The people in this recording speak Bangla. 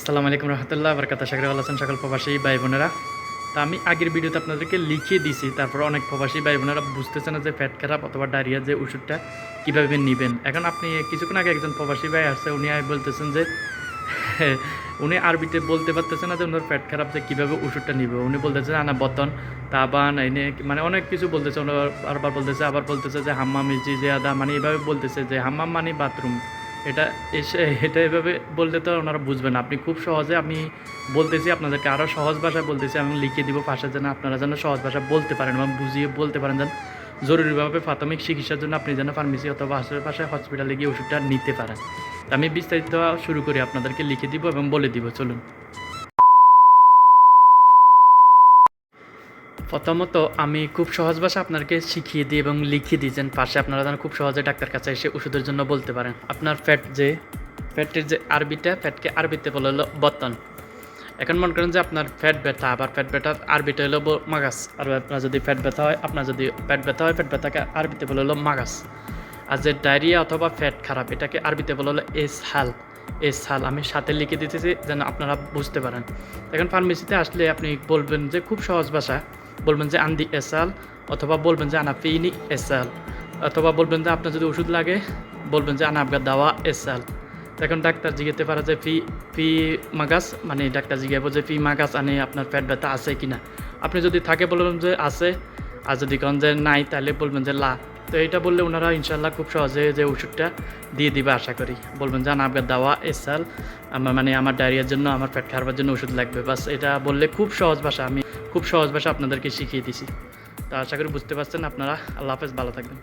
আসসালামু আলাইকুম রহমতুল্লাহ বরকাত করি ভালো সকল প্রবাসী ভাই বোনেরা। তা আমি আগের ভিডিওতে আপনাদেরকে লিখিয়ে দিছি, তারপর অনেক প্রবাসী ভাই বোনেরা বুঝতেছে না যে ফ্যাট খারাপ অথবা ডায়রিয়া যে ওষুধটা কীভাবে নেবেন। এখন আপনি কিছুক্ষণ আগে একজন প্রবাসী ভাই আসছে, উনি বলতেছেন যে, উনি আরবিতে বলতে পারতেছে না যে ওনার ফ্যাট খারাপ যে কীভাবে ওষুধটা নিবে। উনি বলতেছে আনা বতন তাবান এনে মানে অনেক কিছু বলতেছে ওনার বারবার বলতেছে, আবার বলতেছে যে হাম্মাম, ইজি আদা মানে এভাবে বলতেছে যে হাম্মাম মানে বাথরুম। এটা এসে, এটা এভাবে বলতে তো ওনারা বুঝবেন আপনি খুব সহজে আমি বলতেছি, আপনাদেরকে আরও সহজ ভাষায় বলতেছি, আমি লিখে দিব পাশে যেন আপনারা যেন সহজ ভাষা বলতে পারেন এবং বুঝিয়ে বলতে পারেন যেন জরুরিভাবে প্রাথমিক চিকিৎসার জন্য আপনি যেন ফার্মেসি অথবা আশেপাশে হসপিটালে গিয়ে ওষুধটা নিতে পারেন। আমি বিস্তারিত শুরু করি, আপনাদেরকে লিখে দিব এবং বলে দিব, চলুন। প্রথমত আমি খুব সহজ ভাষা আপনাকে শিখিয়ে দিই এবং লিখিয়ে দিই যেন পাশে আপনারা যেন খুব সহজে ডাক্তার কাছে এসে ওষুধের জন্য বলতে পারেন। আপনার ফ্যাট যে ফ্যাটের যে আরবিটা ফ্যাটকে আরবিতে বলে হলো বর্তন। এখন মনে করেন যে আপনার ফ্যাট ব্যথা, আবার ফ্যাট ব্যথার আরবিটা হলো মাগাস। আর আপনার যদি ফ্যাট ব্যথা হয়, আপনার যদি ফ্যাট ব্যথা হয় ফ্যাট ব্যথাকে আরবিতে বলে হলো মাগাস। আর যে ডায়রিয়া অথবা ফ্যাট খারাপ, এটাকে আরবিতে বলে হলো এস হাল এস হাল আমি সাথে লিখে দিতেছি যেন আপনারা বুঝতে পারেন। এখন ফার্মেসিতে আসলে আপনি বলবেন যে খুব সহজ ভাষা। বলবেন যে আন্দি এসাল অথবা বলবেন যে আনা ফিনি এসাল। অথবা বলবেন যে আপনার যদি ওষুধ লাগে, বলবেন যে আনা আপনার দাওয়া এসাল। এখন ডাক্তার জিজ্ঞেতে পারে যে ফি ফি মাগাস? মানে ডাক্তার জিজ্ঞাবো যে ফি মাগাস আনে আপনার পেট ব্যথা আছে কি না আপনি যদি থাকে বলবেন যে আছে, আর যদি কন যে নাই, তাহলে বলবেন যে লা। তো এটা বললে ওনারা ইনশাল্লাহ খুব সহজে যে ওষুধটা দিয়ে দিবে, আশা করি। বলবেন যে আপনার দাওয়া এসাল, আমার মানে আমার ডায়রিয়ার জন্য, আমার পেট খারাপের জন্য ওষুধ লাগবে। বাস এটা বললে খুব সহজ ভাষা, আমি খুব সহজ ভাষা আপনাদেরকে শিখিয়ে দিছি। তো আশা করি বুঝতে পারছেন, আপনারা আল্লাহ হাফেজ, ভালো থাকবেন।